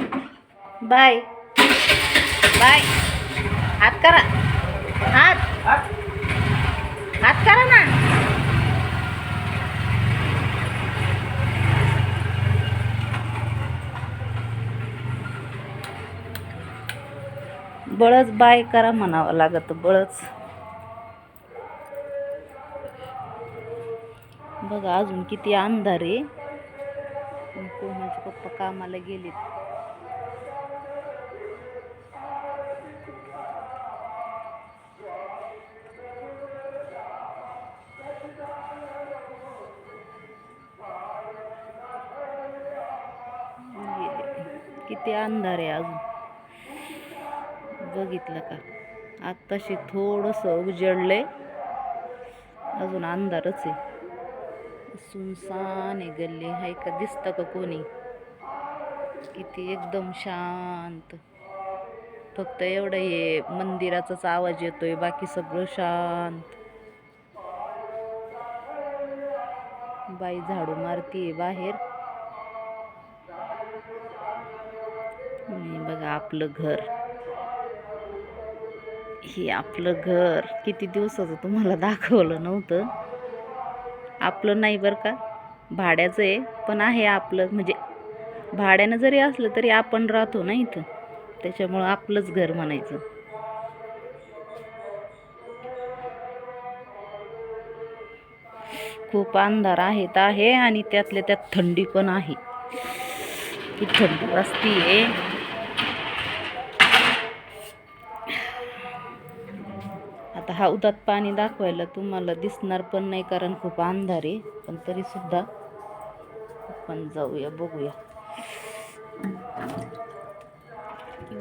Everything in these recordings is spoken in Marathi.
बाय. बाय. हात करा. हात. हात. करा ना. बळच बाय करा म्हणावं लागत बळच. बघा अजून किती अंधार आहे. कोणाचे पप्पा कामाला गेलेत. किती अंधार आहे अजून. बघितलं का? आत्ताशी थोडंसं उजडलंय. अजून अंधारच आहे. सुनसान आहे गल्ली. हाय का? दिसतं का कोणी? किती एकदम शांत. फक्त एवढं हे मंदिराचाच आवाज येतोय. बाकी सगळं शांत. बाई झाडू मारतीये बाहेर. आपलं घर. हे आपलं घर. किती दिवसाचं तुम्हाला दाखवलं नव्हतं. आपलं नाही बरं का? भाड्याचं आहे पण आहे आपलं. म्हणजे भाड्यानं जरी असलं तरी आपण राहतो ना इथं. त्याच्यामुळं आपलंच घर म्हणायचं. खूप अंधार आहेत आहे आणि त्यातल्या त्यात थंडी पण आहे. की थंडी आहे. आता हौदात पाणी दाखवायला तुम्हाला दिसणार पण नाही कारण खूप अंधार आहे पण तरी सुद्धा आपण जाऊया बघूया.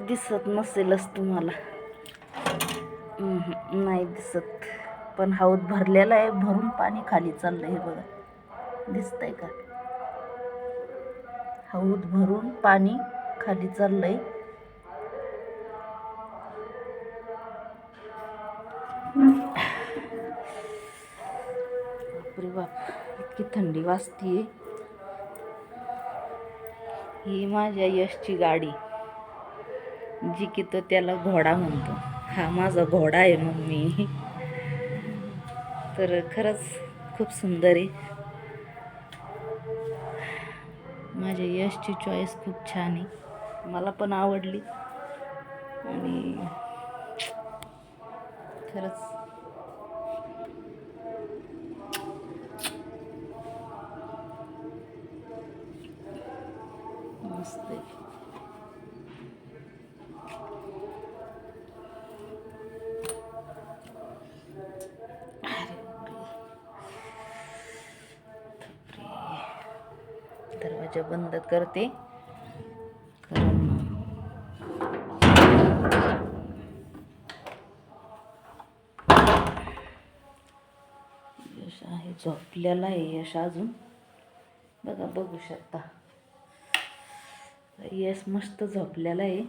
दिसत नसेलच तुम्हाला. नाही दिसत. पण हौद भरलेला आहे भरून पाणी खाली चाललंय हे बघा. दिसतंय का? हौद भरून पाणी खाली चाललंय. बापरे बाप इतकी थंडी वाजतीये. ही माझ्या यशची गाडी जी की तो त्याला घोडा म्हणतो. हा माझा घोडा आहे मम्मी. तर खरंच खूप सुंदर आहे. माझ्या यशची चॉईस खूप छान आहे. मला पण आवडली. आणि खरंच. मस्त आहे. अरे दरवाजा बंद करते कारण यश आहे झोपलेला आहे यश अजून. बघा बघू शकता. यश मस्त झोपलेला आहे.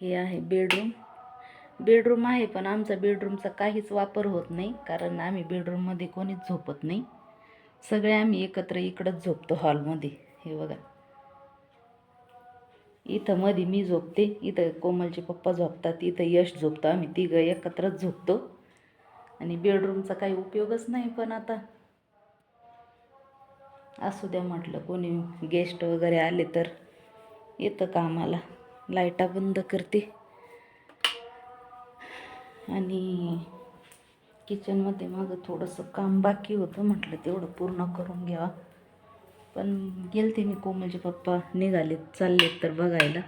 हे आहे बेडरूम बेडरूम आहे पण आमचा बेडरूमचा काहीच वापर होत नाही कारण आम्ही बेडरूममध्ये कोणीच झोपत नाही. सगळे आम्ही एकत्र इकडंच झोपतो हॉलमध्ये हे बघा. इथं मध्ये मी झोपते इथं कोमलचे पप्पा झोपतात इथं यश झोपतो आम्ही तिघं एकत्रच झोपतो. आणि बेडरूमचा काही उपयोगच नाही पण आता. असू द्या म्हटलं कोणी गेस्ट वगैरे आले तर येतं कामाला. लाईटा बंद करते. आणि किचनमध्ये माझं थोडंसं काम बाकी होतं म्हटलं तेवढं पूर्ण करून घ्यावा. पण गेलते मी कोमलचे पप्पा. निघालेत चाललेत तर बघायला.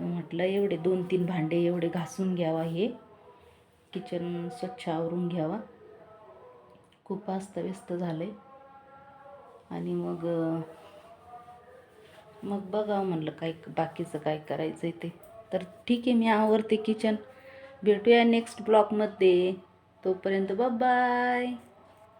म्हटलं एवढे दोन तीन भांडे एवढे घासून घ्यावा हे. किचन स्वच्छ आवरून घ्यावा. खूप अस्तव्यस्त झालं आहे आणि मग मग बघावं म्हणलं काय बाकीचं काय करायचं आहे ते. तर ठीक आहे मी आवरते किचन. भेटूया नेक्स्ट ब्लॉगमध्ये तोपर्यंत बाय